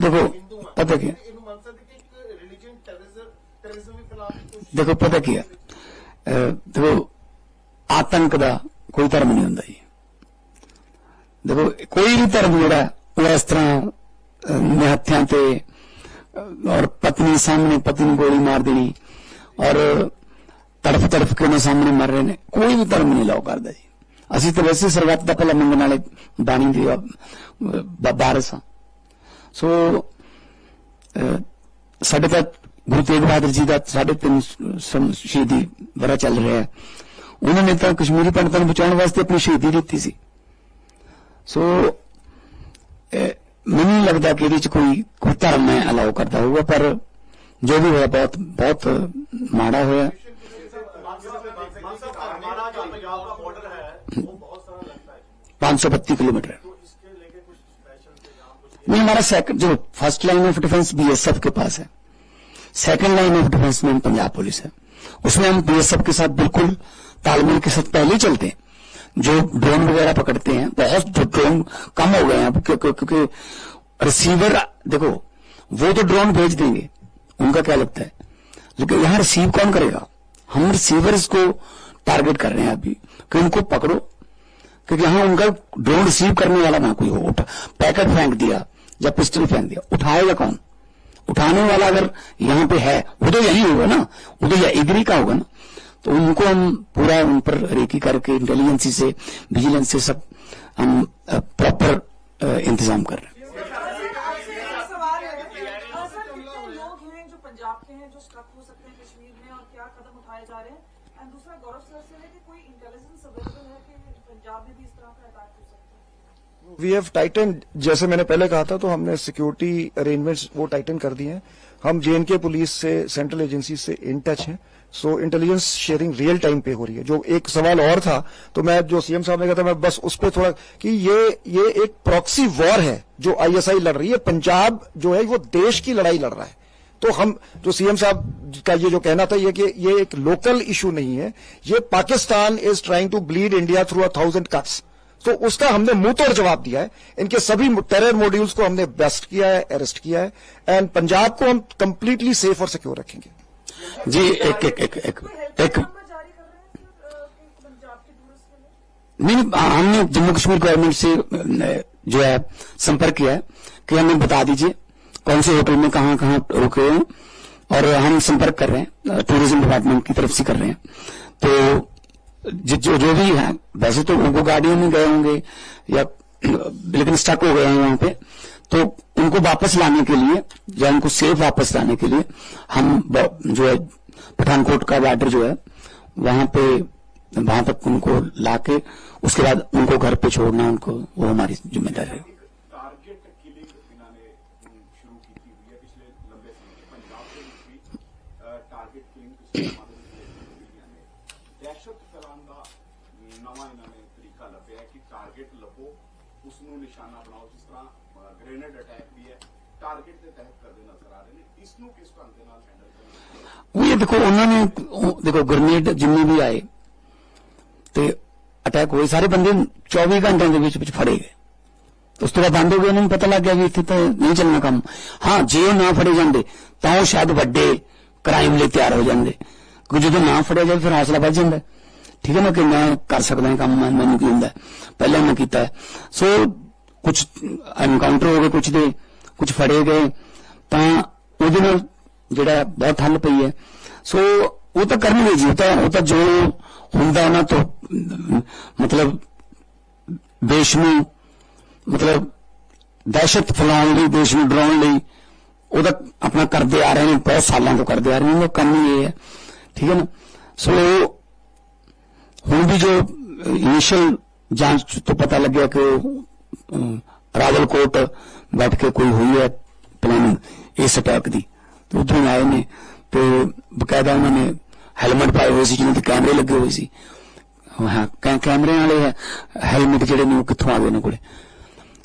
ਆ ਫੈਲਾਉਣ ਦੀ ਕੋਸ਼ਿਸ਼ ਦੇਖੋ ਪਤਾ ਕੀ ਹੈ? ਅਹ ਦੇਖੋ ਆਤੰਕ ਦਾ ਕੋਈ ਧਰਮ ਨਹੀਂ ਹੁੰਦਾ ਜੀ। ਦੇਖੋ ਕੋਈ ਵੀ ਧਰਮ ਜਿਹੜਾ ਉਹ ਇਸ ਤਰ੍ਹਾਂ ਨਿਹੱਥਿਆਂ ਤੇ ਔਰ ਪਤਨੀ ਸਾਹਮਣੇ ਪਤੀ ਨੂੰ ਗੋਲੀ ਮਾਰ ਦੇਣੀ ਔਰ ਤੜਫ ਤੜਫ ਕੇ ਉਹਨਾਂ ਸਾਹਮਣੇ ਮਰ ਰਹੇ ਨੇ ਕੋਈ ਵੀ ਧਰਮ ਨਹੀਂ ਲਾਓ ਕਰਦਾ ਜੀ। ਅਸੀਂ ਤਾਂ ਵੈਸੇ ਸਰਬੱਤ ਦਾ ਭਲਾ ਮੰਗਣ ਵਾਲੇ ਬਾਣੀ ਦੇ ਅਹ, ਬ- ਵਾਰਿਸ ਹਾਂ। ਸੋ ਸਾਡੇ ਤਾਂ ਗੁਰੂ ਤੇਗ ਬਹਾਦਰ ਜੀ ਦਾ 350 ਸ਼ਹੀਦੀ ਵਰਾ ਚੱਲ ਰਿਹਾ ਹੈ। ਉਹਨਾਂ ਨੇ ਤਾਂ ਕਸ਼ਮੀਰੀ ਪੰਡਤਾਂ ਨੂੰ ਬਚਾਉਣ ਵਾਸਤੇ ਆਪਣੀ ਸ਼ਹੀਦੀ ਦਿੱਤੀ ਸੀ। ਸੋ ਮੈਨੂੰ ਲੱਗਦਾ ਕਿ ਇਹਦੇ ਵਿੱਚ ਕੋਈ ਕੋਈ ਧਰਮ ਹੈ ਅਲਾਉ ਕਰਦਾ ਹੋਊਗਾ ਪਰ ਜੋ ਵੀ ਹੋਇਆ ਬਹੁਤ ਬਹੁਤ ਮਾੜਾ ਹੋਇਆ। ਪੰਜ ਸੌ 532 ਕਿਲੋਮੀਟਰ नहीं हमारा सेकंड जो first line of defence BSF के पास है। सेकंड लाइन ऑफ़ डिफेंस में पंजाब पुलिस है। उसमें हम बीएसएफ के साथ बिल्कुल तालमेल के साथ पहले ही चलते हैं। जो ड्रोन वगैरह पकड़ते हैं, बहुत जो ड्रोन कम हो गए हैं क्योंकि रिसीवर देखो, वो तो ड्रोन भेज देंगे, उनका क्या लगता है? लेकिन यहाँ रिसीव कौन करेगा? हम रिसीवर्स को टारगेट कर रहे हैं अभी कि उनको पकड़ो। क्योंकि यहाँ उनका ड्रोन रिसीव करने वाला ना कोई हो पैकेट फेंक दिया। या पिस्टल फेंक दिया, उठाएगा कौन? उठाने वाला अगर यहाँ पे है, वो तो यही होगा ना? वो तो या इगरी का होगा ना? तो उनको हम पूरा उन पर रेकी करके इंटेलिजेंसी से विजिलेंस से सब हम प्रॉपर इंतज़ाम कर रहे हैं। कोई इंटेलिजेंस अवेलेबल है कि पंजाब में भी इस तरह का अटैक हो सकता है? वी हैव टाइटन जैसे मैंने पहले कहा था तो हमने सिक्योरिटी अरेंजमेंट्स वो टाइटन कर दिए हैं। हम जेएनके पुलिस से सेंट्रल एजेंसी से इन टच हैं। So intelligence sharing real time पे हो रही है। जो एक सवाल और था तो मैं जो सीएम साहब ने कहा था, मैं बस उस पर थोड़ा कि ये ये एक प्रॉक्सी वॉर है, जो आईएसआई लड़ रही है। पंजाब जो है, वो देश की लड़ाई लड़ रहा है। तो हम, जो सीएम साहब का ये जो कहना था, ये कि ये एक लोकल इशू नहीं है। ये Pakistan is trying to bleed India through a thousand cuts तो उसका हमने मुँह तोड़ जवाब दिया है। इनके सभी टेरर मॉड्यूल्स को हमने बेस्ट किया है अरेस्ट किया है एंड पंजाब को हम कंप्लीटली सेफ़ और सिक्योर रखेंगे। जी एक एक एक एक एक नहीं, हमने जम्मू कश्मीर गवर्नमेंट से जो है संपर्क किया है कि हमें बता दीजिए कौन से होटल में कहाँ कहाँ रुके हैं और हम संपर्क कर रहे हैं टूरिज़्म डिपार्टमेंट की तरफ़ से कर रहे हैं। तो जि- जो भी है। वैसे तो उनको गाड़ियों में गए होंगे या, लेकिन स्टक हो गए हैं वहाँ पे। तो उनको वापस लाने के लिए या उनको सेफ़ वापस लाने के लिए हम जो है, पठानकोट का बॉर्डर जो है, वहाँ पे, वहाँ तक उनको लाके उसके बाद उनको घर पे छोड़ना उनको वो हमारी ज़िम्मेदारी है। ਦੇਖੋ, ਉਹਨਾਂ ਨੇ ਦੇਖੋ ਗ੍ਰਨੇਡ ਜਿੰਨੇ ਵੀ ਆਏ, ਤੇ ਅਟੈਕ ਹੋਏ, ਸਾਰੇ ਬੰਦੇ 24 ਘੰਟਿਆਂ ਦੇ ਵਿੱਚ ਵਿੱਚ ਫੜੇ ਗਏ। ਉਸ ਤੋਂ ਬਾਅਦ ਬੰਦ ਹੋ ਗਏ, ਉਹਨਾਂ ਨੂੰ ਪਤਾ ਲੱਗ ਗਿਆ ਵੀ ਇੱਥੇ ਤਾਂ ਨਹੀਂ ਚੱਲਣਾ ਕੰਮ। ਹਾਂ, ਜੇ ਉਹ ਨਾ ਫੜੇ ਜਾਂਦੇ, ਤਾਂ ਉਹ ਸ਼ਾਇਦ ਵੱਡੇ ਕ੍ਰਾਈਮ ਲਈ ਤਿਆਰ ਹੋ ਜਾਂਦੇ। ਕਿ ਜਦੋਂ ਨਾ ਫੜਿਆ ਜਾਵੇ, ਫਿਰ ਹੌਸਲਾ ਵੱਧ ਜਾਂਦਾ। ਠੀਕ ਹੈ ਨਾ ਕਿ ਮੈਂ ਕਰ ਸਕਦਾ ਹਾਂ ਕੰਮ ਮੈਨੂੰ ਕੀ ਹੁੰਦਾ ਪਹਿਲਾਂ ਮੈਂ ਕੀਤਾ ਸੋ ਕੁਝ ਐਨਕਾਊਂਟਰ ਹੋ ਗਏ ਕੁਝ ਦੇ ਕੁਝ ਫੜੇ ਗਏ। ਤਾਂ ਉਹਦੇ ਨਾਲ ਜਿਹੜਾ ਬਹੁਤ ਹੱਲ ਪਈ ਹੈ। ਸੋ ਉਹ ਤਾਂ ਕਰਨਗੇ ਜੀ ਉਹ ਤਾਂ ਉਹ ਤਾਂ ਜੋ ਹੁੰਦਾ ਉਹਨਾਂ ਤੋਂ ਮਤਲਬ ਦੇਸ਼ ਨੂੰ ਮਤਲਬ ਦਹਿਸ਼ਤ ਫੈਲਾਉਣ ਲਈ ਦੇਸ਼ ਨੂੰ ਡਰਾਉਣ ਲਈ ਉਹਦਾ ਆਪਣਾ ਕਰਦੇ ਆ ਰਹੇ ਨੇ ਬਹੁਤ ਸਾਲਾਂ ਤੋਂ ਕਰਦੇ ਆ ਰਹੇ ਨੇ ਉਹ ਕੰਮ ਹੀ ਇਹ ਹੈ। ਠੀਕ ਹੈ ਨਾ? ਸੋ ਹੁਣ ਵੀ ਜੋ ਇਨੀਸ਼ੀਅਲ ਜਾਂਚ ਤੋਂ ਪਤਾ ਲੱਗਿਆ ਕਿ ਉਹ ਅਮ, ਰਾਵਲਕੋਟ ਬੈਠ ਕੇ ਕੋਈ ਹੋਈ ਹੈ ਪਲਾਨਿੰਗ ਇਸ ਅਟੈਕ ਦੀ ਤੇ ਉਧਰੋਂ ਆਏ ਨੇ। ਤੇ ਬਕਾਇਦਾ ਉਹਨਾਂ ਨੇ ਹੈਲਮਟ ਪਾਏ ਹੋਏ ਸੀ ਜਿਹਨਾਂ ਦੇ ਕੈਮਰੇ ਲੱਗੇ ਹੋਏ ਸੀ। ਹਾਂ ਕੈਮਰੇ ਵਾਲੇ ਹੈਲਮਟ ਜਿਹੜੇ ਨੇ ਉਹ ਕਿੱਥੋਂ ਆ ਗਏ ਉਹਨਾਂ ਕੋਲੇ।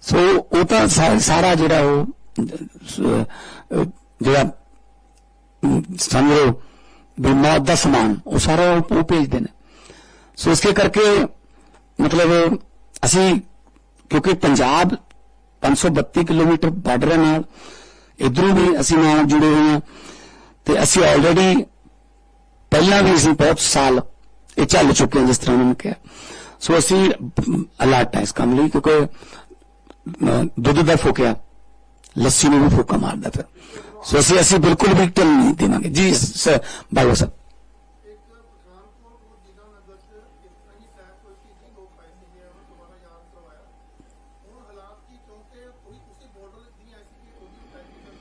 ਸੋ ਉਹ ਤਾਂ ਸਾਰਾ ਜਿਹੜਾ ਉਹ ਜਿਹੜਾ ਅਮ, ਸਮਝੋ ਵੀ ਦਾ ਸਮਾਨ ਉਹ ਸਾਰਾ ਉਹ ਭੇਜਦੇ ਨੇ। ਸੋ ਇਸਕੇ ਕਰਕੇ ਮਤਲਬ ਅਸੀਂ ਕਿਉਂਕਿ ਪੰਜਾਬ 532 ਕਿਲੋਮੀਟਰ ਬਾਰਡਰ ਨਾਲ ਇਧਰੋਂ ਵੀ ਅਸੀਂ ਨਾਲ ਜੁੜੇ ਹੋਏ ਹਾਂ। ਤੇ ਅਸੀਂ ਆਲਰੇਡੀ ਪਹਿਲਾਂ ਵੀ ਅਸੀਂ ਬਹੁਤ ਸਾਲ ਇਹ ਚੱਲ ਚੁੱਕੇ ਹਾਂ ਜਿਸ ਤਰ੍ਹਾਂ ਉਹਨਾਂ ਨੇ ਕਿਹਾ। ਸੋ ਅਸੀਂ ਅਲਰਟ ਹਾਂ ਇਸ ਕੰਮ ਲਈ ਕਿਉਂਕਿ ਦੁੱਧ ਦਾ ਫੋਕਿਆ, ਲੱਸੀ ਨੂੰ ਵੀ ਫੋਕਾ ਮਾਰਦਾ ਫਿਰ। ਸੋ ਅਸੀਂ ਅਸੀਂ ਬਿਲਕੁਲ ਵੀ ਢਿੱਲ ਨਹੀਂ ਦੇਵਾਂਗੇ। ਜੀ ਸਰ, ਬਾਬਾ ਸਾਹਿਬ ਇੱਕ ਪਠਾਨਕੋਟ ਨੂੰ ਜ਼ਿਲ੍ਹਾ ਨਗਰ ਚ ਇਸ ਤਰ੍ਹਾਂ ਹੀ ਟੈਕ ਹੋਈ ਸੀ ਜੀ ਲੋਕ ਆਏ ਸੀਗੇ ਉਹਨੂੰ ਦੁਬਾਰਾ ਯਾਦ ਕਰਵਾਇਆ ਹੁਣ ਹਾਲਾਤ ਕੀ ਕਿਉਂਕਿ ਕੋਈ ਉਸੇ ਬਾਰਡਰ ਦੀ ਐਸੀ ਕਿ ਉਹਦੀ ਟੈਕਨੀਕਲ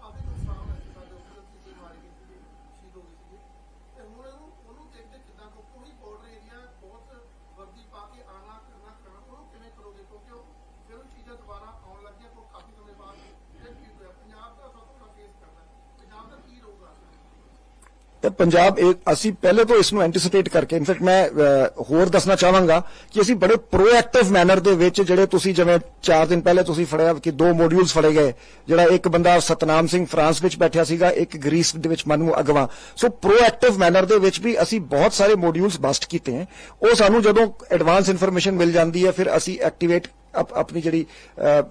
ਕਾਫੀ ਨੁਕਸਾਨ ਹੈ ਸਾਡੇ ਉੱਪਰ ਕਿਸੇ ਮਾਰੀ ਗਈ ਸੀ ਸ਼ਹੀਦ ਹੋ ਗਈ ਸੀ ਤੇ ਹੁਣ ਇਹਨੂੰ ਉਹਨੂੰ ਦੇਖਦੇ ਕਿਦਾਂ ਕਿਉਂਕਿ ਉਹੀ ਬਾਰਡਰ ਏਰੀਆ ਬਹੁਤ ਵਰਦੀ ਪਾ ਕੇ ਆਣਾ ਕਰਨਾ ਕਰਨਾ ਉਹਨੂੰ ਕਿਵੇਂ ਕਰੋਗੇ ਕਿਉਂਕਿ ਉਹ ਫਿਰ ਉਹ ਚੀਜ਼ਾਂ ਦੁਬਾਰਾ ਆਉਣ ਲੱਗੀਆਂ ਤੋਂ ਕਾਫੀ ਸਮੇਂ ਬਾਅਦ ਫਿਰ ਕੀ ਹੋਇਆ ਪੰਜਾਬ ਦਾ ਸਭ ਤੋਂ ਵੱਡਾ ਫੇਸ ਕਰਦਾ ਹੈ। ਪੰਜਾਬ ਦਾ ਕੀ ਰਹੂਗਾ ਤੇ ਪੰਜਾਬ ਅਸੀਂ ਪਹਿਲੇ ਤੋਂ ਇਸ ਨੂੰ ਐਂਟੀਸਪੇਟ ਕਰਕੇ ਇਨਫੈਕਟ ਮੈਂ ਹੋਰ ਦੱਸਣਾ ਚਾਹਾਂਗਾ ਕਿ ਅਸੀਂ ਬੜੇ ਪ੍ਰੋਐਕਟਿਵ ਮੈਨਰ ਦੇ ਵਿੱਚ ਜਿਹੜੇ ਤੁਸੀਂ ਜਿਵੇਂ 4 ਦਿਨ ਪਹਿਲੇ ਤੁਸੀਂ ਫੜਿਆ ਕਿ ਦੋ ਮੋਡਿਊਲਸ ਫੜੇ ਗਏ, ਜਿਹੜਾ ਇੱਕ ਬੰਦਾ ਸਤਨਾਮ ਸਿੰਘ ਫਰਾਂਸ ਵਿੱਚ ਬੈਠਿਆ ਸੀਗਾ, ਇੱਕ ਗ੍ਰੀਸ ਦੇ ਵਿੱਚ ਮਨੂ ਅਗਵਾ। ਸੋ ਪ੍ਰੋਐਕਟਿਵ ਮੈਨਰ ਦੇ ਵਿੱਚ ਵੀ ਅਸੀਂ ਬਹੁਤ ਸਾਰੇ ਮੋਡਿਊਲਸ ਬਸਟ ਕੀਤੇ ਹਨ ਉਹ ਸਾਨੂੰ ਜਦੋਂ ਐਡਵਾਂਸ ਇਨਫੋਰਮੇਸ਼ਨ ਮਿਲ ਜਾਂਦੀ ਹੈ, ਫਿਰ ਅਸੀਂ ਐਕਟੀਵੇਟ ਆਪਣੀ ਜਿਹੜੀ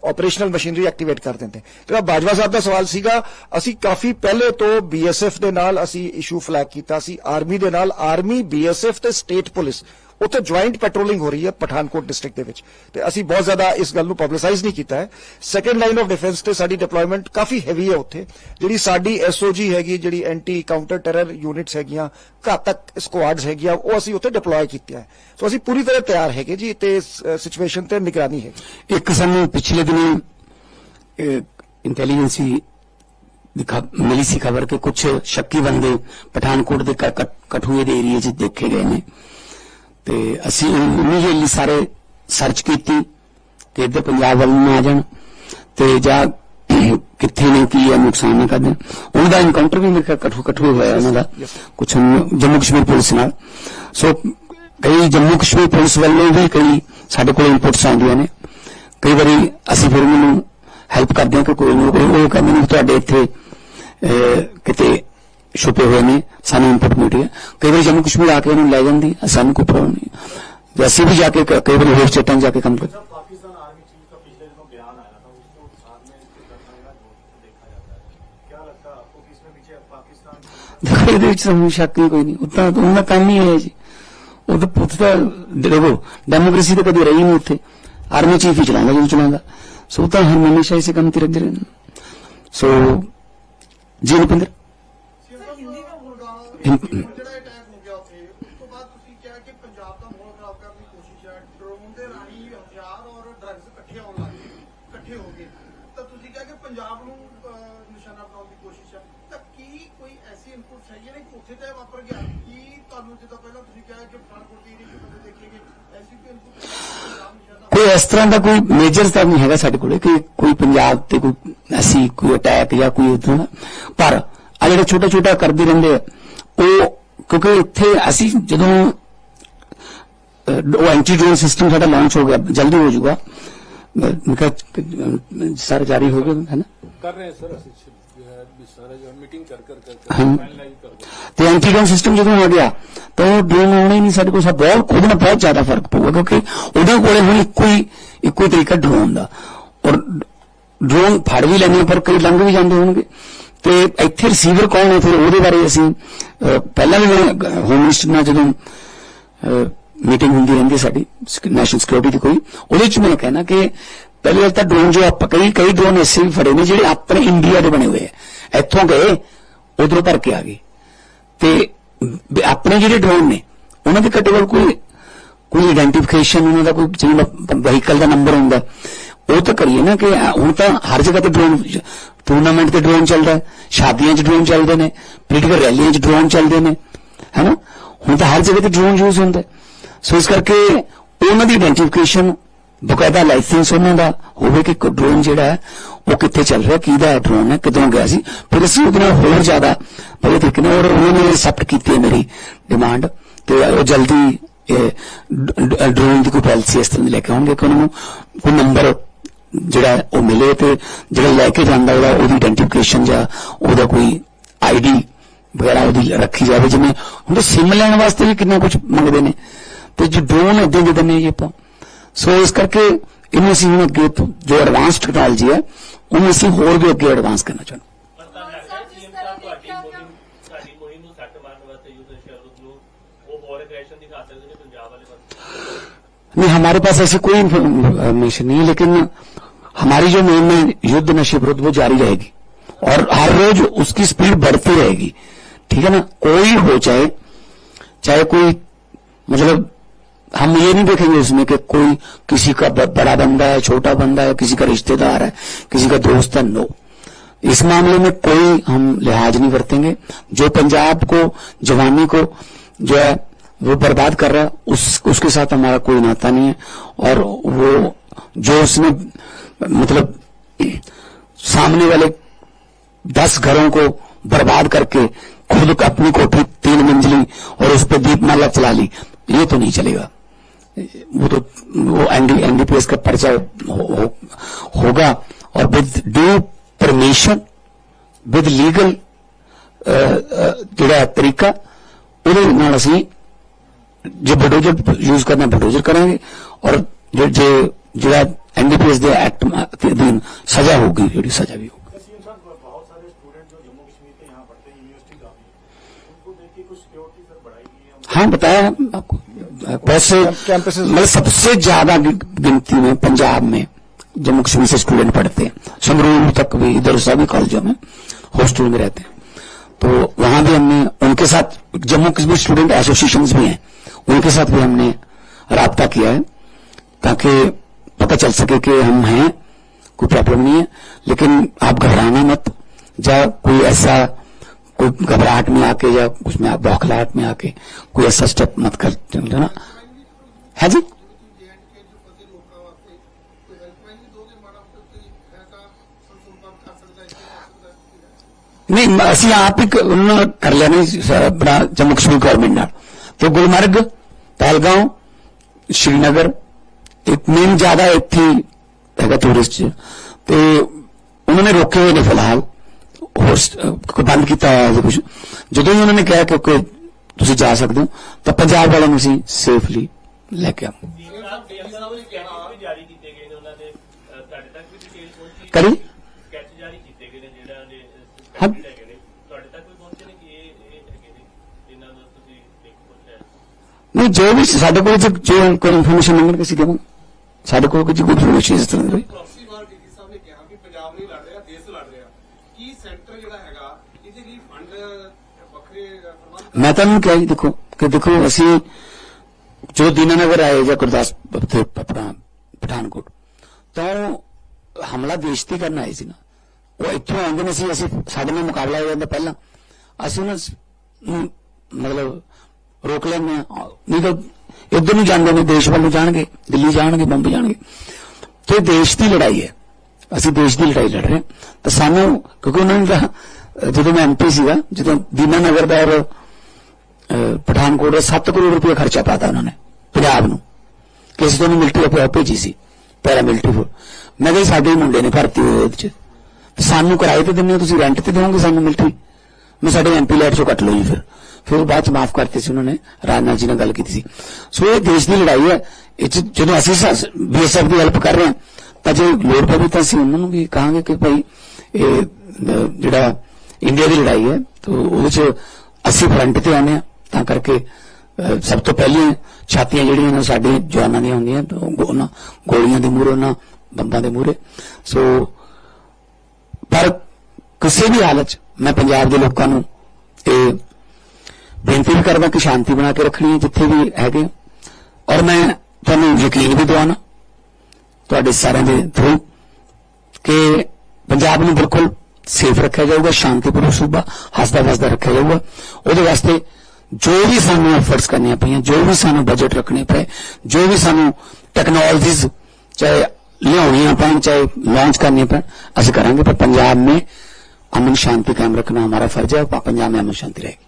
ਆਪਰੇਸ਼ਨਲ ਮਸ਼ੀਨਰੀ ਐਕਟੀਵੇਟ ਕਰ ਦਿੰਦੇ ਜਿਹੜਾ ਬਾਜਵਾ ਸਾਹਿਬ ਦਾ ਸਵਾਲ ਸੀਗਾ, ਅਸੀਂ ਕਾਫੀ ਪਹਿਲੇ ਤੋਂ ਬੀਐਸਐਫ ਦੇ ਨਾਲ ਅਸੀਂ ਇਸ਼ੂ ਫਲੈਗ ਕੀਤਾ ਸੀ ਆਰਮੀ ਦੇ ਨਾਲ ਆਰਮੀ ਬੀਐਸਐਫ ਤੇ ਸਟੇਟ ਪੁਲਿਸ ਉੱਥੇ ਜੁਆਇੰਟ ਪੈਟਰੋਲਿੰਗ ਹੋ ਰਹੀ ਹੈ ਪਠਾਨਕੋਟ ਡਿਸਟ੍ਰਿਕਟ ਦੇ ਵਿੱਚ। ਤੇ ਅਸੀਂ ਬਹੁਤ ਜ਼ਿਆਦਾ ਇਸ ਗੱਲ ਨੂੰ ਪਬਲਿਸਾਈਜ਼ ਨਹੀਂ ਕੀਤਾ ਹੈ। ਸੈਕੰਡ ਲਾਈਨ ਆਫ ਡਿਫੈਂਸ ਤੇ ਸਾਡੀ ਡਿਪਲੋਇਮੈਂਟ ਕਾਫੀ ਹੈਵੀ ਹੈ ਉੱਥੇ। ਜਿਹੜੀ ਸਾਡੀ ਐਸਓਜੀ ਹੈਗੀ, ਜਿਹੜੀ ਐਂਟੀ ਕਾਊਂਟਰ ਟੈਰਰ ਯੂਨਿਟਸ ਹੈਗੀਆਂ, ਘਾਤਕ ਸਕੁਆਡਸ ਹੈਗੀਆਂ, ਉਹ ਅਸੀਂ ਉੱਥੇ ਡਿਪਲੋਏ ਕੀਤੀਆਂ ਹੈ। ਸੋ ਅਸੀਂ ਪੂਰੀ ਤਰ੍ਹਾਂ ਤਿਆਰ ਹੈਗੇ ਜੀ, ਤੇ ਸਿਚੁਏਸ਼ਨ ਤੇ ਨਿਗਰਾਨੀ ਹੈਗੀ। ਇੱਕ ਸਾਨੂੰ ਪਿਛਲੇ ਦਿਨੀ ਇੰਟੈਲੀਜੈਂਸੀ ਮਿਲੀ ਸੀ ਖਬਰ ਕਿ ਕੁਝ ਸ਼ੱਕੀ ਬੰਦੇ ਪਠਾਨਕੋਟ ਦੇ ਕਠੂਏ ਦੇ ਏਰੀਆ 'ਚ ਦੇਖੇ ਗਏ ਨੇ। ਤੇ ਅਸੀਂ ਇਮੀਡੀਏਟਲੀ ਸਾਰੇ ਸਰਚ ਕੀਤੀ ਕਿ ਇੱਧਰ ਪੰਜਾਬ ਵੱਲ ਨੂੰ ਨਾ ਆ ਜਾਣ ਤੇ ਜਾਂ ਕਿੱਥੇ ਨੇ ਕੀ ਹੈ ਨੁਕਸਾਨ ਨਾ ਕਰਦੇ ਉਹਨਾਂ ਦਾ ਐਨਕਾਊਂਟਰ ਵੀ ਮੇਰੇ ਕਠੂ ਕਠੂਏ ਹੋਇਆ ਉਹਨਾਂ ਦਾ। ਕੁਝ ਜੰਮੂ ਕਸ਼ਮੀਰ ਪੁਲਿਸ ਨਾਲ। ਸੋ ਕਈ ਜੰਮੂ ਕਸ਼ਮੀਰ ਪੁਲਿਸ ਵੱਲੋਂ ਵੀ ਕਈ ਸਾਡੇ ਕੋਲ ਇਨਪੁਟਸ ਆਉਂਦੀਆਂ ਨੇ। ਕਈ ਵਾਰੀ ਅਸੀਂ ਫਿਰ ਉਹਨਾਂ ਨੂੰ ਹੈਲਪ ਕਰਦੇ ਹਾਂ ਕਿ ਕੋਈ ਨਹੀਂ ਉਹ ਉਹ ਕਹਿੰਦੇ ਨੇ ਤੁਹਾਡੇ ਇੱਥੇ ਕਿਤੇ ਛੁਪੇ ਹੋਏ ਨੇ ਸਾਨੂੰ ਇਨਪੁਟ ਮਿਲਦੀ ਹੈ। ਕਈ ਵਾਰ ਜੰਮੂ ਕਸ਼ਮੀਰ ਆ ਕੇ ਉਹਨੂੰ ਲੈ ਜਾਂਦੀ ਹੈ ਸਾਨੂੰ ਕੋਈ ਪ੍ਰੋਬਲਮ ਨਹੀਂ। ਜੇ ਅਸੀਂ ਵੀ ਜਾ ਕੇ ਕਈ ਵਾਰ ਹੋਰ ਸਟੇਟਾਂ ਜਾ ਕੇ ਕੰਮ ਕਰਦੇ ਦੇਖੋ ਇਹਦੇ ਵਿੱਚ ਸਾਨੂੰ ਸ਼ੱਕ ਨਹੀਂ ਕੋਈ ਨਹੀਂ। ਉੱਤਾਂ ਤੋਂ ਉਹਨਾਂ ਕੰਮ ਹੀ ਹੈ ਜੀ। ਉਹ ਤਾਂ ਪੁੱਤ ਦਾ ਦੇਖੋ ਡੈਮੋਕ੍ਰੇਸੀ ਤਾਂ ਕਦੇ ਰਹੀ ਨਹੀਂ ਉੱਥੇ। ਆਰਮੀ ਚੀਫ ਹੀ ਚਲਾਉਂਦਾ ਜਿਵੇਂ ਚਲਾਉਂਦਾ। ਸੋ ਤਾਂ ਹਮੇਸ਼ਾ ਇਸੇ ਕੰਮ ਤੇ ਰਹਿੰਦੇ ਰਹਿੰਦੇ ਸੋ ਜੀ ਰੁਪਿੰਦਰ। ਜਿਹੜਾ ਅਟੈਕ ਹੋ ਗਿਆ ਉੱਥੇ, ਉਸ ਤੋਂ ਬਾਅਦ ਤੁਸੀਂ ਕਿਹਾ ਕਿ ਪੰਜਾਬ ਦਾ ਮਾਹੌਲ ਖਰਾਬ ਕਰਨ ਦੀ ਕੋਸ਼ਿਸ਼ ਹੈ ਡਰੋਨ ਦੇ ਰਾਹੀਂ ਹਥਿਆਰ ਔਰ ਡਰੱਗਸ ਇਕੱਠੇ ਆਉਣ ਲੱਗ ਗਏ, ਇਕੱਠੇ ਹੋ ਗਏ। ਤਾਂ ਤੁਸੀਂ ਕਿਹਾ ਕਿ ਪੰਜਾਬ ਨੂੰ ਨਿਸ਼ਾਨਾ ਬਣਾਉਣ ਦੀ ਕੋਸ਼ਿਸ਼ ਹੈ। ਤਾਂ ਕੀ ਕੋਈ ਐਸੀ ਇਨਪੁਟਸ ਹੈਗੀਆਂ ਨੇ ਕਿ ਉੱਥੇ ਤੇ ਵਾਪਰ ਗਿਆ? ਕੀ ਤੁਹਾਨੂੰ ਜਿੱਦਾਂ ਪਹਿਲਾਂ ਤੁਸੀਂ ਕਿਹਾ ਕਿ ਪਠਾਨਕੋਟ ਦੀ ਏਰੀਆ ਬੰਦੇ ਦੇਖੇ ਐਸੀ ਕੋਈ ਇਨਪੁਟ ਕੋਈ ਇਸ ਤਰ੍ਹਾਂ ਦਾ ਕੋਈ ਮੇਜਰ ਤਾਂ ਨਹੀਂ ਹੈਗਾ ਸਾਡੇ ਕੋਲੇ ਕਿ ਕੋਈ ਪੰਜਾਬ ਤੇ ਕੋਈ ਐਸੀ ਕੋਈ ਅਟੈਕ ਜਾਂ ਕੋਈ ਉਦਾਂ ਪਰ ਆ ਜਿਹੜੇ ਛੋਟਾ ਛੋਟਾ ਕਰਦੇ ਰਹਿੰਦੇ ਆ ਉਹ ਕਿਉਂਕਿ ਇੱਥੇ ਅਸੀਂ ਜਦੋਂ ਉਹ ਐਂਟੀ ਡਰੋਨ ਸਿਸਟਮ ਸਾਡਾ ਲਾਂਚ ਹੋ ਗਿਆ ਜਲਦੀ ਹੋ ਜਾਊਗਾ। ਮੈਂ ਕਿਹਾ ਸਾਰਾ ਜਾਰੀ ਹੋ ਗਿਆ ਹੈ ਨਾ? ਕਰ ਰਹੇ ਹਾਂ ਸਰ ਅਸੀਂ ਹੈ ਸਾਰਾ ਜੋ ਮੀਟਿੰਗ ਕਰ ਕਰ ਕਰ ਹਾਂ। ਹਾਂ। ਤੇ ਐਂਟੀ ਡਰੋਨ ਸਿਸਟਮ ਜਦੋਂ ਆ ਗਿਆ ਤਾਂ ਉਹ ਡਰੋਨ ਆਉਣੇ ਨਹੀਂ ਸਾਡੇ ਕੋਲ ਸਭ ਬਹੁਤ ਉਹਦੇ ਨਾਲ ਬਹੁਤ ਜ਼ਿਆਦਾ ਫ਼ਰਕ ਪਊਗਾ ਕਿਉਂਕਿ ਉਹਦੇ ਕੋਲੇ ਹੁਣ ਇੱਕੋ ਹੀ ਇੱਕੋ ਹੀ ਤਰੀਕਾ ਡਰੋਨ ਦਾ। ਔਰ ਡਰੋਨ ਫੜ ਵੀ ਆ, ਪਰ ਕਈ ਲੰਘ ਵੀ ਜਾਂਦੇ ਹੋਣਗੇ। ਤੇ ਇੱਥੇ ਰਿਸੀਵਰ ਕੌਣ ਹੈ? ਫਿਰ ਉਹਦੇ ਬਾਰੇ ਅਸੀਂ ਪਹਿਲਾਂ ਵੀ ਮੈਂ ਹੋਮ ਮਿਨਿਸਟਰ ਨਾਲ ਜਦੋਂ ਮੀਟਿੰਗ ਹੁੰਦੀ ਰਹਿੰਦੀ ਸਾਡੀ ਨੈਸ਼ਨਲ ਸਿਕਿਉਰਿਟੀ ਦੀ ਕੋਈ, ਉਹਦੇ ਚ ਮੈਂ ਕਹਿਣਾ ਕਿ ਪਹਿਲੇ ਤਾਂ ਡਰੋਨ ਜੋ ਆਪਾਂ ਕਈ ਕਈ ਡਰੋਨ ਐਸੇ ਵੀ ਫੜੇ ਨੇ ਜਿਹੜੇ ਆਪਣੇ ਇੰਡੀਆ ਦੇ ਬਣੇ ਹੋਏ ਆ। ਇੱਥੋਂ ਗਏ, ਉਧਰੋਂ ਭਰ ਕੇ ਆ ਗਏ। ਤੇ ਆਪਣੇ ਜਿਹੜੇ ਡਰੋਨ ਨੇ, ਉਹਨਾਂ ਦੇ ਘੱਟੋ ਘੱਟ ਕੋਈ ਕੋਈ ਆਇਡੈਂਟੀਫਿਕੇਸ਼ਨ ਉਹਨਾਂ ਦਾ ਕੋਈ ਜਿਵੇਂ ਵਹੀਕਲ ਦਾ ਨੰਬਰ ਹੁੰਦਾ, ਉਹ ਤਾਂ ਕਰੀਏ ਨਾ ਕਿ ਹੁਣ ਤਾਂ ਹਰ ਜਗ੍ਹਾ ਤੇ ਡਰੋਨ ਟੂਰਨਾਮੈਂਟ ਤੇ ਡਰੋਨ ਚੱਲਦਾ ਹੈ, ਸ਼ਾਦੀਆਂ 'ਚ ਡਰੋਨ ਚੱਲਦੇ ਨੇ ਪੋਲੀਟੀਕਲ ਰੈਲੀਆਂ 'ਚ ਡਰੋਨ ਚੱਲਦੇ ਨੇ, ਹੈਨਾ? ਹੁਣ ਤਾਂ ਹਰ ਜਗ੍ਹਾ ਤੇ ਡਰੋਨ ਯੂਜ਼ ਹੁੰਦਾ ਸੋ ਇਸ ਕਰਕੇ ਉਹਨਾਂ ਦੀ ਆਇਡੈਂਟੀਫਿਕੇਸ਼ਨ ਬਕਾਇਦਾ ਲਾਇਸੈਂਸ ਉਹਨਾਂ ਦਾ ਹੋਵੇ ਕਿ ਡਰੋਨ ਜਿਹੜਾ ਹੈ, ਉਹ ਕਿੱਥੇ ਚੱਲ ਰਿਹਾ, ਕਿਹਦਾ ਡਰੋਨ ਹੈ ਕਿਦੋਂ ਗਿਆ ਸੀ। ਫਿਰ ਅਸੀਂ ਉਹਦੇ ਨਾਲ ਹੋਰ ਜ਼ਿਆਦਾ ਬੜੇ ਤਰੀਕੇ ਨਾਲ ਔਰ ਉਹਨਾਂ ਨੇ ਐਕਸੈਪਟ ਕੀਤੀ ਹੈ ਮੇਰੀ ਡਿਮਾਂਡ ਤੇ ਉਹ ਜਲਦੀ ਡਰੋਨ ਦੀ ਕੋਈ ਪਾਲਿਸੀ ਇਸ ਤਰ੍ਹਾਂ ਦੀ ਲੈ ਕੇ ਆਉਣਗੇ ਕਿ ਉਹਨਾਂ ਨੂੰ ਕੋਈ ਨੰਬਰ ਜਿਹੜਾ ਉਹ ਮਿਲੇ ਤੇ ਜਿਹੜਾ ਲੈ ਕੇ ਜਾਂਦਾ ਉਹਦਾ ਉਹਦੀ ਆਇਡੈਂਟੀਫਿਕੇਸ਼ਨ ਜਾਂ ਉਹਦਾ ਕੋਈ ਆਈਡੀ ਵਗੈਰਾ ਉਹਦੀ ਰੱਖੀ ਜਾਵੇ। ਜਿਵੇਂ ਹੁਣ ਸਿਮ ਲੈਣ ਵਾਸਤੇ ਵੀ ਕਿੰਨਾ ਕੁਝ ਮੰਗਦੇ ਨੇ। ਤੇ ਜੋ ਡਰੋਨ ਇਦਾਂ ਦੇ ਦਿੰਦੇ ਜੀ ਆਪਾਂ, ਸੋ ਇਸ ਕਰਕੇ ਇਹਨੂੰ ਅਸੀਂ ਹੁਣ ਅੱਗੇ ਤੋਂ ਜੋ ਐਡਵਾਂਸ ਟੈਕਨੋਲੋਜੀ ਹੈ, ਉਹਨੂੰ ਅਸੀਂ ਹੋਰ ਵੀ ਅੱਗੇ ਐਡਵਾਂਸ ਕਰਨਾ ਚਾਹੁੰਦੇ नहीं, हमारे पास ऐसी कोई इन्फॉर्मेशन नहीं है, लेकिन हमारी जो मेन में युद्ध नशे विरुद्ध वो जारी रहेगी। और हर रोज उसकी स्पीड बढ़ती रहेगी। ठीक है ना? कोई हो, चाहे चाहे कोई मतलब हम ये नहीं देखेंगे इसमें कि कोई किसी का बड़ा बंदा है, छोटा बंदा है, किसी का रिश्तेदार है, किसी का दोस्त है नो इस मामले में कोई हम लिहाज नहीं बरतेंगे। जो पंजाब को, जवानी को, जो है वो बर्बाद कर रहा है उस उसके साथ हमारा कोई नाता नहीं है और वो जो उसने मतलब सामने वाले दस घरों को बर्बाद करके खुद को अपनी कोठी तीन मंजिली और उस पर दीपमाला चला ली ये तो नहीं चलेगा वो तो वो एनडी एनडीपीएस का पर्चा हो, हो, होगा और with due permission with legal ਜਿਹੜਾ ਤਰੀਕਾ ਉਹਦੇ ਨਾਲ ਅਸੀਂ ਜੇ ਬਲਡੋਜ਼ਰ ਯੂਜ਼ ਕਰਨਾ ਬਲਡੋਜ਼ਰ ਕਰਾਂਗੇ ਔਰ ਜੇ ਜੇ ਜਿਹੜਾ ਐਨਡੀਪੀਐਸ ਦੇ ਐਕਟ ਦੇ ਅਧੀਨ ਸਜ਼ਾ ਹੋਊਗੀ ਜਿਹੜੀ ਸਜ਼ਾ ਵੀ ਹੋਊਗੀ सीएम साहब बहुत सारे स्टूडेंट जो जम्मू कश्मीर के यहाँ पढ़ते हैं यूनिवर्सिटी काफी है उनको देख के कुछ सिक्योरिटी सर बढ़ाई गई है हाँ बताया आपको बहुत से campuses- मतलब सबसे ज्यादा गि- गिनती में पंजाब में जम्मू कश्मीर से स्टूडेंट पढ़ते हैं संगरूर तक भी इधर सभी कॉलेजों में हॉस्टल में रहते हैं तो वहां भी हमने उनके साथ जम्मू कश्मीर स्टूडेंट एसोसिएशन भी हैं उनके साथ भी हमने रबता किया है ताकि पता चल सके कि हम हैं, कोई प्रॉब्लम नहीं है। लेकिन आप घबराना मत। या कोई ऐसा, कोई घबराहट में आके या उसमें आप बौखलाहट में आके कोई ऐसा स्टेप मत कर ना? है जी? नहीं असं आप ही कर लेना अपना जम्मू कश्मीर गवर्नमेंट ਕਰ ਕਰ ਕਰ ਤੇ ਗੁਲਮਰਗ ਪਹਿਲਗਾਉਂ ਸ਼੍ਰੀਨਗਰ ਇੱਕ ਮੇਨ ਜ਼ਿਆਦਾ ਇੱਥੇ ਹੈਗਾ ਟੂਰਿਸਟ ਤੇ ਉਹਨਾਂ ਨੇ ਰੋਕੇ ਹੋਏ ਨੇ ਫਿਲਹਾਲ। ਅਹ ਬੰਦ ਕੀਤਾ ਹੋਇਆ ਹੈ ਕੁਝ ਜਦੋਂ ਹੀ ਉਹਨਾਂ ਨੇ ਕਿਹਾ ਕਿ ਕੋਈ ਤੁਸੀਂ ਜਾ ਸਕਦੇ ਹੋ ਤਾਂ ਪੰਜਾਬ ਵਾਲਿਆਂ ਨੂੰ ਅਸੀਂ ਸੇਫਲੀ ਲੈ ਕੇ ਆਵਾਂਗੇ। ਸੀਐਮ ਸਾਹਿਬ ਸੀਐਮ ਸਾਹਿਬ ਦੇ ਸਕੈਚ ਵੀ ਜਾਰੀ ਕੀਤੇ ਗਏ ਨੇ ਉਹਨਾਂ ਦੇ ਅਹ, ਤੁਹਾਡੇ ਤੱਕ ਵੀ ਡਿਟੇਲ ਪਹੁੰਚੀ ਕਰੀ ਸਕੈਚ ਜਾਰੀ ਕੀਤੇ ਗਏ ਨੇ ਜਿਹੜਾ ਦੇ ਹਾਂ। ਸਕੈਚ ਹੈਗੇ ਨੇ ਤੁਹਾਡੇ ਤੱਕ ਵੀ ਪਹੁੰਚੇ ਨੇ ਕਿ ਇਹ ਇਹ ਹੈਗੇ ਨੇ ਜਿਨ੍ਹਾਂ ਦਾ ਤੁਸੀਂ ਦੇਖ ਪੁੱਛਿਆ ਨਹੀਂ ਜੋ ਵੀ ਸਾਡੇ ਕੋਲ ਜੇ- ਜੋ ਕੋਈ ਇਨਫੋਰਮੇਸ਼ਨ ਮੰਗਣਗੇ ਅਸੀਂ ਦੇਵਾਂਗੇ ਸਾਡੇ ਕੋਲ ਕੋਈ ਇਨਫੋਰਮੇਸ਼ਨ ਇਸ ਤਰ੍ਹਾਂ ਦੀ ਪ੍ਰੋਕਸੀ ਵਾਰ ਡੀਜੀ ਸਾਹਿਬ ਨੇ ਕਿਹਾ ਵੀ ਪੰਜਾਬ ਨਹੀਂ ਲੜ ਰਿਹਾ ਦੇਸ਼ ਲੜ ਰਿਹਾ। ਕੀ ਸੈਂਟਰ ਜਿਹੜਾ ਹੈਗਾ ਇਹਦੇ ਲਈ ਫੰਡ ਵੱਖਰੇ ਪ੍ਰਬੰਧ ਮੈਂ ਤਾਂ ਉਹਨੂੰ ਕਿਹਾ ਜੀ ਦੇਖੋ ਕਿ ਦੇਖੋ ਅਸੀਂ ਜਦੋਂ ਦੀਨਾਨਗਰ ਆਏ ਜਾਂ ਗੁਰਦਾਸ ਆਪਣਾ ਪਠਾਨਕੋਟ ਤਾਂ ਹਮਲਾ ਦੇਸ਼ ਤੇ ਕਰਨ ਆਏ ਸੀ ਨਾ। ਉਹ ਇੱਥੋਂ ਆਉਂਦੇ ਨੇ ਸੀ ਅਸੀਂ ਸਾਡੇ ਨਾਲ ਮੁਕਾਬਲਾ ਹੋ ਜਾਂਦਾ ਪਹਿਲਾਂ। ਅਸੀਂ ਉਹਨਾਂ ਮਤਲਬ ਰੋਕ ਲੈਂਦੇ ਹਾਂ ਨਹੀਂ ਤਾਂ ਇੱਧਰ ਨੂੰ ਜਾਂਦੇ ਨੇ, ਦੇਸ਼ ਵੱਲ ਨੂੰ ਜਾਣਗੇ, ਦਿੱਲੀ ਜਾਣਗੇ, ਬੰਬਈ ਜਾਣਗੇ। ਤੇ ਦੇਸ਼ ਦੀ ਲੜਾਈ ਹੈ। ਅਸੀਂ ਦੇਸ਼ ਦੀ ਲੜਾਈ ਲੜ ਰਹੇ ਹਾਂ। ਤਾਂ ਸਾਨੂੰ, ਕਿਉਂਕਿ ਉਹਨਾਂ ਨੇ ਤਾਂ ਜਦੋਂ ਮੈਂ ਐਮਪੀ ਸੀਗਾ, ਜਦੋਂ ਦੀਨਾ ਨਗਰ ਦਾ ਔਰ ਪਠਾਨਕੋਟ ਦਾ 7 ਕਰੋੜ ਰੁਪਏ ਖਰਚਾ ਪਾਤਾ ਉਹਨਾਂ ਨੇ, ਪੰਜਾਬ ਨੂੰ। ਕਿਸੇ ਤੋਂ ਮਿਲਟਰੀ ਅਪੇ ਭੇਜੀ ਸੀ ਪੈਰਾ ਮਿਲਟਰੀ ਫੋਰ ਮੈਂ ਕਿਹਾ ਸਾਡੇ ਹੀ ਮੁੰਡੇ ਨੇ ਭਰਤੀ ਹੋਏ ਉਹਦੇ ਚ। ਸਾਨੂੰ ਕਿਰਾਏ ਤੇ ਦਿੰਦੇ ਹੋ, ਤੁਸੀਂ ਰੈਂਟ ਤੇ ਦਿਓਗੇ ਸਾਨੂੰ ਮਿਲਟਰੀ? ਮੈਂ ਸਾਡੇ ਐਮਪੀ ਲੈਟ ਚੋਂ ਕੱਟ ਲਓ ਜੀ ਫਿਰ। ਫਿਰ ਉਹ ਬਾਅਦ ਚ ਮਾਫ ਕਰਤੇ ਸੀ ਉਹਨਾਂ ਨੇ ਰਾਜਨਾਥ ਜੀ ਨਾਲ ਗੱਲ ਕੀਤੀ ਸੀ। ਸੋ ਇਹ ਦੇਸ਼ ਦੀ ਲੜਾਈ ਹੈ। ਇਹ 'ਚ ਜਦੋਂ ਅਸੀਂ ਬੀਐਸਐਫ ਦੀ ਹੈਲਪ ਕਰ ਰਹੇ ਹਾਂ, ਤਾਂ ਜੇ ਲੋੜ ਪਵੇ ਤਾਂ ਅਸੀਂ ਉਹਨਾਂ ਨੂੰ ਵੀ ਕਹਾਂਗੇ ਕਿ ਭਾਈ, ਇਹ ਜਿਹੜਾ ਇੰਡੀਆ ਦੀ ਲੜਾਈ ਹੈ, ਤਾਂ ਉਹਦੇ ਚ ਅਸੀਂ ਫਰੰਟ ਤੇ ਆਉਂਦੇ ਹਾਂ। ਤਾਂ ਕਰਕੇ ਸਭ ਤੋਂ ਪਹਿਲੀ ਛਾਤੀਆਂ ਜਿਹੜੀਆਂ ਨੇ ਸਾਡੇ ਜਵਾਨਾਂ ਦੀਆਂ ਹੁੰਦੀਆਂ, ਤਾਂ ਉਹਨਾਂ ਗੋਲੀਆਂ ਦੇ ਮੂਹਰੇ, ਉਹਨਾਂ ਬੰਬਾਂ ਦੇ ਮੂਹਰੇ। ਸੋ, ਪਰ ਕਿਸੇ ਵੀ ਹਾਲਤ 'ਚ ਮੈਂ ਪੰਜਾਬ ਦੇ ਲੋਕਾਂ ਨੂੰ ਇਹ ਬੇਨਤੀ ਵੀ ਕਰਦਾ ਕਿ ਸ਼ਾਂਤੀ ਬਣਾ ਕੇ ਰੱਖਣੀ ਹੈ ਜਿੱਥੇ ਵੀ ਹੈਗੇ। ਔਰ ਮੈਂ ਤੁਹਾਨੂੰ ਯਕੀਨ ਵੀ ਦਿਵਾਉਣਾ ਤੁਹਾਡੇ ਸਾਰਿਆਂ ਦੇ ਥਰੂ ਕਿ ਪੰਜਾਬ ਨੂੰ ਬਿਲਕੁਲ ਸੇਫ ਰੱਖਿਆ ਜਾਊਗਾ, ਸ਼ਾਂਤੀਪੂਰਨ ਸੂਬਾ ਹੱਸਦਾ ਵਸਦਾ ਰੱਖਿਆ ਜਾਊਗਾ। ਉਹਦੇ ਵਾਸਤੇ ਜੋ ਵੀ ਸਾਨੂੰ ਐਫਰਟਸ ਕਰਨੀਆਂ ਪਈਆਂ, ਜੋ ਵੀ ਸਾਨੂੰ ਬਜਟ ਰੱਖਣੇ ਪਏ, ਜੋ ਵੀ ਸਾਨੂੰ ਟੈਕਨੋਲੋਜੀਜ਼ ਚਾਹੇ ਲਿਆਉਣੀਆਂ ਪੈਣ, ਚਾਹੇ ਲਾਂਚ ਕਰਨੀਆਂ ਪੈਣ, ਅਸੀਂ ਕਰਾਂਗੇ। ਪਰ ਪੰਜਾਬ ਮੇ ਅਮਨ ਸ਼ਾਂਤੀ ਕਾਇਮ ਰੱਖਣਾ ਹਮਾਰਾ ਫਰਜ਼ ਹੈ ਪੰਜਾਬ ਮੇ ਅਮਨ ਸ਼ਾਂਤੀ ਰਹੇਗੀ।